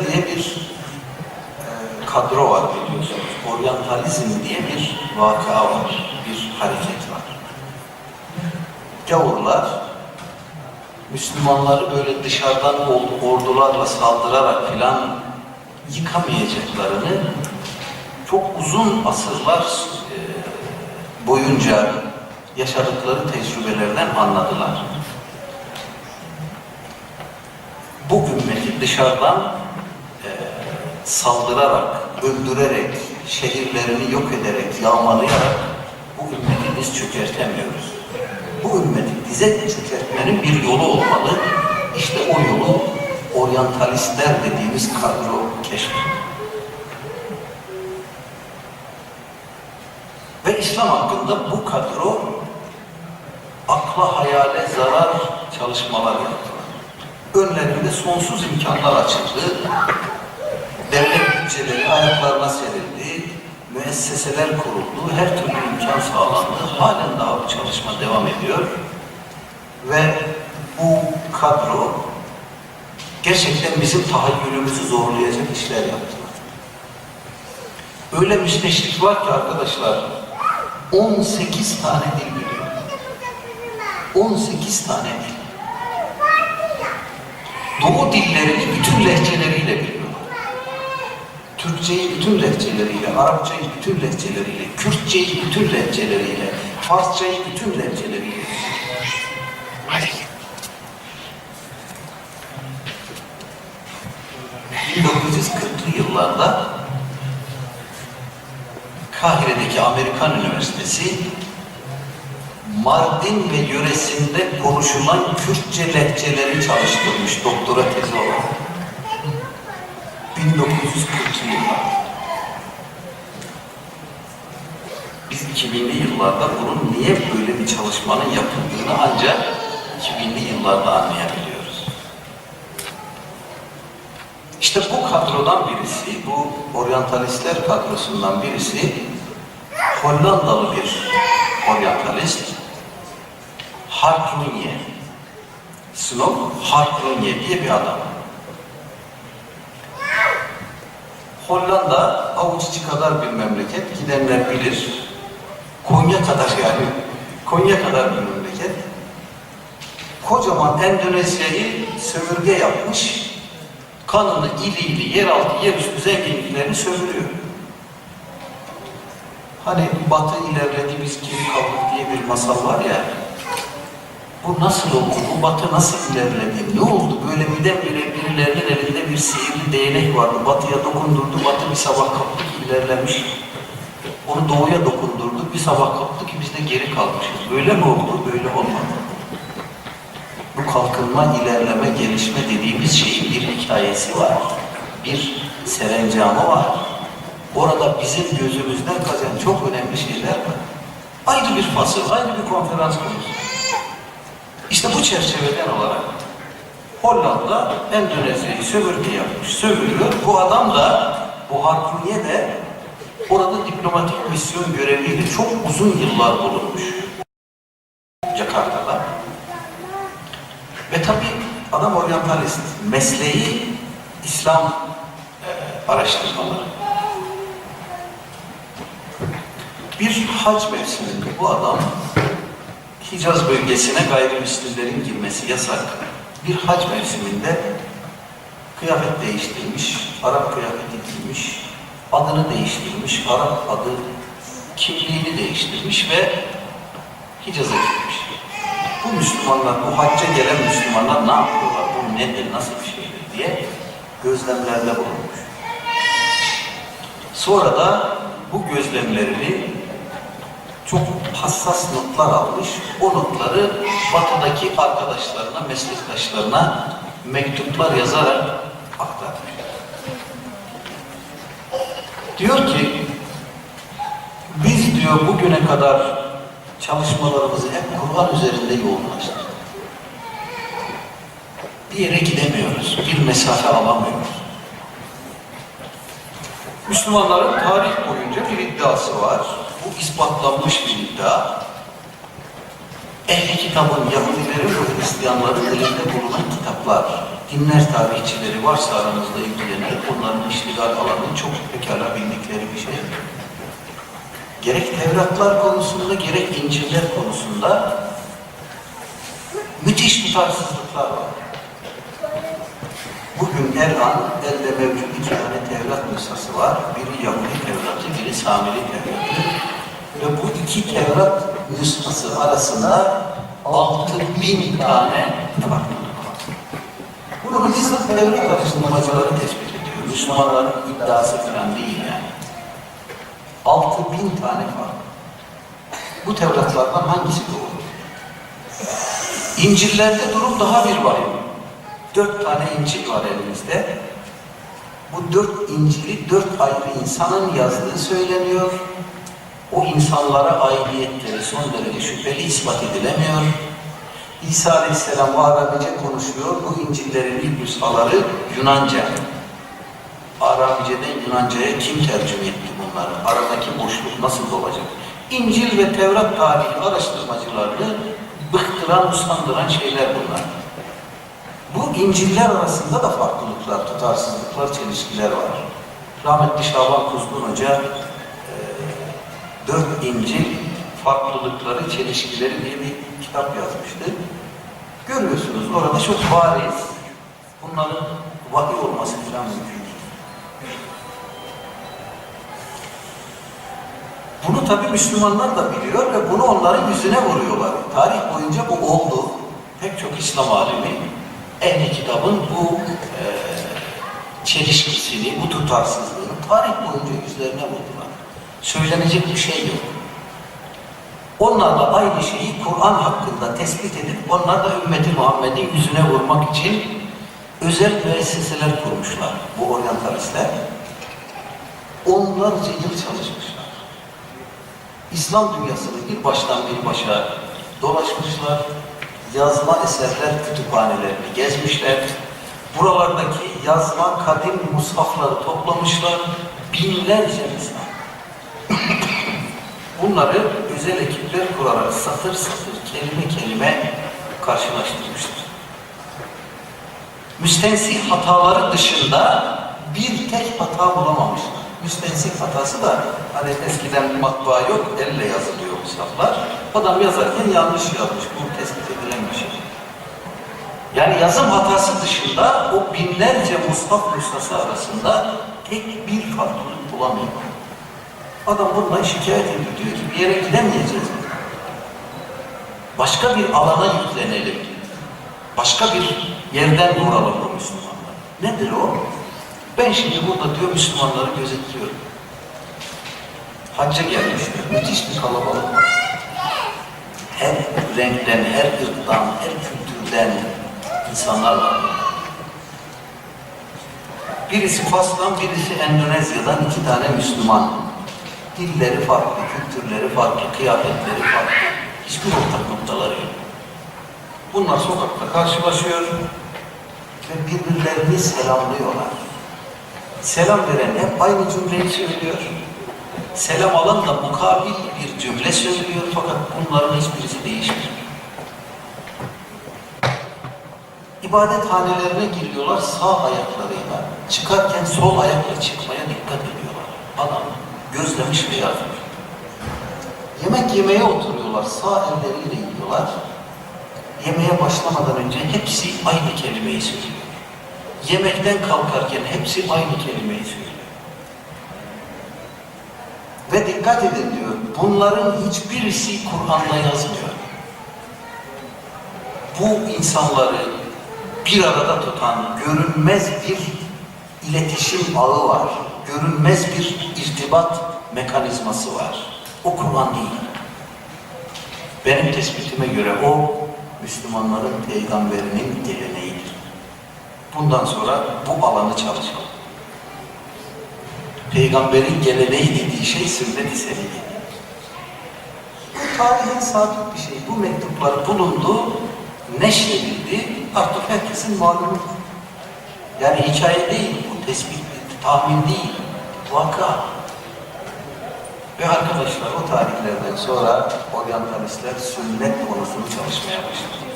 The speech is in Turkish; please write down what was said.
diye bir e, kadro var biliyorsunuz. Oryantalizm diye bir vaka var, bir hareket var. Gavurlar Müslümanları böyle dışarıdan ordularla saldırarak filan yıkamayacaklarını çok uzun asırlar e, boyunca yaşadıkları tecrübelerden anladılar. Bu ümmeti dışarıdan saldırarak, öldürerek, şehirlerini yok ederek, yağmalayarak bu ümmeti biz çökertemiyoruz. Bu ümmeti bize çökertmenin bir yolu olmalı. İşte o yolu oryantalistler dediğimiz kadro keşfetti. Ve İslam hakkında bu kadro akla hayale zarar çalışmalar yaptılar. Önlerinde sonsuz imkanlar açıldı. Devlet bütçeleri ayaklarına serildi. Müesseseler kuruldu. Her türlü imkan sağlandı. Halen daha bu çalışma devam ediyor. Ve bu kadro gerçekten bizim tahayyülümüzü zorlayacak işler yaptılar. Öyle müsteşrik var ki arkadaşlar 18 tane dil biliyor. 18 tane dil. Doğu dillerini bütün lehçeleriyle biliyorlar. Türkçeyi bütün lehçeleriyle, Arapçayı bütün lehçeleriyle, Kürtçeyi bütün lehçeleriyle, Farsçayı bütün lehçeleriyle. Hadi. 1940'lı yıllarda Kahire'deki Amerikan Üniversitesi Mardin ve yöresinde konuşulan Kürtçe lehçeleri çalıştırmış doktora tezi olarak. 1940'lı yıllar. Biz 2000'li yıllarda bunun niye böyle bir çalışmanın yapıldığını ancak 2000'li yıllarda anlayabiliyoruz. İşte bu kadrodan birisi, bu oryantalistler kadrosundan birisi Hollandalı bir oryantalist Hark Runye. Snop Hark Runye diye bir adam. Hollanda avuç içi kadar bir memleket. Gidenler bilir. Konya kadar yani. Konya kadar bir memleket. Kocaman Endonezya'yı sömürge yapmış. Kanını, iliğini, yeraltı, yerüstü zenginliklerini sömürüyor. Hani batı ilerledi biz geri kaldık diye bir masal var ya. Bu nasıl oldu? Bu batı nasıl ilerledi? Ne oldu? Böyle birdenbire birilerinin elinde bir sihirli değnek vardı. Batıya dokundurdu. Batı bir sabah kalktı ki ilerlemiş. Onu doğuya dokundurdu. Bir sabah kalktı ki biz de geri kalmışız. Böyle mi oldu? Böyle olmadı. Bu kalkınma, ilerleme, gelişme dediğimiz şeyin bir hikayesi var. Bir serencamı var. Orada bizim gözümüzden kaçan çok önemli şeyler var. Ayrı bir fasıl, ayrı bir konferans konusu. İşte bu çerçeveden olarak Hollanda Endonezya'yı sömürge yapmış, sömürüyor. Bu adam da, bu Harpuniye de orada diplomatik misyon göreviyle çok uzun yıllar bulunmuş. Jakarta'da. Ve tabii adam oryantalist. Mesleği İslam e, araştırmaları. Bir hac mevsiminde bu adam Hicaz bölgesine gayrimüslimlerin girmesi yasak. Bir hac mevsiminde kıyafet değiştirmiş, Arap kıyafeti giymiş, adını değiştirmiş, Arap adı kimliğini değiştirmiş ve Hicaz'a gitmiş. Bu Müslümanlar, bu hacca gelen Müslümanlar ne yapıyorlar, bu nedir, nasıl bir şeydir diye gözlemlerde bulunmuş. Sonra da bu gözlemlerini çok hassas notlar almış. O notları batıdaki arkadaşlarına, meslektaşlarına mektuplar yazarak aktarmış. Diyor ki, biz diyor bugüne kadar çalışmalarımızı hep Kur'an üzerinde yoğunlaştırdık. Bir yere gidemiyoruz, bir mesafe alamıyoruz. Müslümanların tarih boyunca bir iddiası var ispatlanmış bir iddia. Ehli kitabın Yahudileri ve Hristiyanların elinde bulunan kitaplar, dinler tarihçileri varsa aranızda ilgilenir, onların iştigal alanını çok pekala bildikleri bir şey. Gerek Tevratlar konusunda, gerek İncil'ler konusunda müthiş tutarsızlıklar var. Bugün her an elde mevcut iki tane Tevrat nüshası var. Biri Yahudi Tevratı, biri Samiri Tevratı. Ve bu iki Tevrat nüshası arasında altı bin tane var. Bunu bizzat Tevrat araştırmacıları tespit ediyor. Müslümanların iddiası falan değil yani. Altı bin tane fark. Bu Tevratlardan hangisi doğru? İncil'lerde durum daha bir vahim. Dört tane İncil var elimizde. Bu dört İncil'i dört ayrı insanın yazdığı söyleniyor. O insanlara aidiyetleri son derece şüpheli ispat edilemiyor. İsa Aleyhisselam Arabice konuşuyor. Bu İncil'lerin ilk nüshaları Yunanca. Arabice'den Yunanca'ya kim tercüme etti bunları? Aradaki boşluk nasıl olacak? İncil ve Tevrat tarihi araştırmacılarını bıktıran, usandıran şeyler bunlar. Bu İncil'ler arasında da farklılıklar, tutarsızlıklar, çelişkiler var. Rahmetli Şaban Kuzgun Hoca dört İncil farklılıkları, çelişkileri diye bir kitap yazmıştı. Görüyorsunuz orada çok bariz. Bunların vahiy olması falan mümkün. Bunu tabii Müslümanlar da biliyor ve bunu onların yüzüne vuruyorlar. Tarih boyunca bu oldu. Pek çok İslam alimi ehli kitabın bu e, çelişkisini, bu tutarsızlığını tarih boyunca yüzlerine vurdular. Söylenecek bir şey yok. Onlar da aynı şeyi Kur'an hakkında tespit edip onlar da ümmeti Muhammed'in yüzüne vurmak için özel müesseseler kurmuşlar bu oryantalistler. Onlarca yıl çalışmışlar. İslam dünyasını bir baştan bir başa dolaşmışlar. Yazma eserler kütüphanelerini gezmişler. Buralardaki yazma kadim mushafları toplamışlar. Binlerce mushaf. Bunları özel ekipler kurarak satır satır, kelime kelime karşılaştırmışlar. Müstensih hataları dışında bir tek hata bulamamışlar. Müstensih hatası da hani eskiden matbaa yok, elle yazılıyor mushaflar. Adam yazarken yanlış yazmış, bu tespit edilen bir şey. Yani yazım hatası dışında o binlerce mushaf nüshası arasında tek bir farklılık bulamıyor. Adam bundan şikayet ediyor. Diyor ki bir yere gidemeyeceğiz. Başka bir alana yüklenelim. Başka bir yerden vuralım bu Müslümanlar. Nedir o? Ben şimdi burada diyor Müslümanları gözetliyorum. Hacca gelmişler. Müthiş bir kalabalık var. Her renkten, her ırktan, her kültürden insanlar var. Birisi Fas'tan, birisi Endonezya'dan iki tane Müslüman. Dilleri farklı, kültürleri farklı, kıyafetleri farklı. Hiçbir ortak noktaları yok. Bunlar sokakta karşılaşıyor ve birbirlerini selamlıyorlar. Selam veren hep aynı cümleyi söylüyor. Selam alan da mukabil bir cümle söylüyor fakat bunların hiçbirisi değişmiyor. İbadethanelerine giriyorlar sağ ayaklarıyla. Çıkarken sol ayakla çıkmaya dikkat ediyorlar. Adam ve yazmış. Yemek yemeye oturuyorlar. Sağ elleriyle yiyorlar. Yemeğe başlamadan önce hepsi aynı kelimeyi söylüyor. Yemekten kalkarken hepsi aynı kelimeyi söylüyor. Ve dikkat edin diyor, bunların hiçbirisi Kur'an'da yazmıyor. Bu insanları bir arada tutan görünmez bir iletişim ağı var. Görünmez bir irtibat mekanizması var. O Kur'an değil. Benim tespitime göre o Müslümanların peygamberinin geleneğidir. Bundan sonra bu alanı çalışalım. Peygamberin geleneği dediği şey sünnet-i seniyye. Tarihin sabit bir şey. Bu mektuplar bulundu, neşredildi, artık herkesin malumu. Yani hikaye değil, bu tespit, tahmin değil, vaka. Ve arkadaşlar o tarihlerden sonra oryantalistler sünnet konusunu çalışmaya başladı.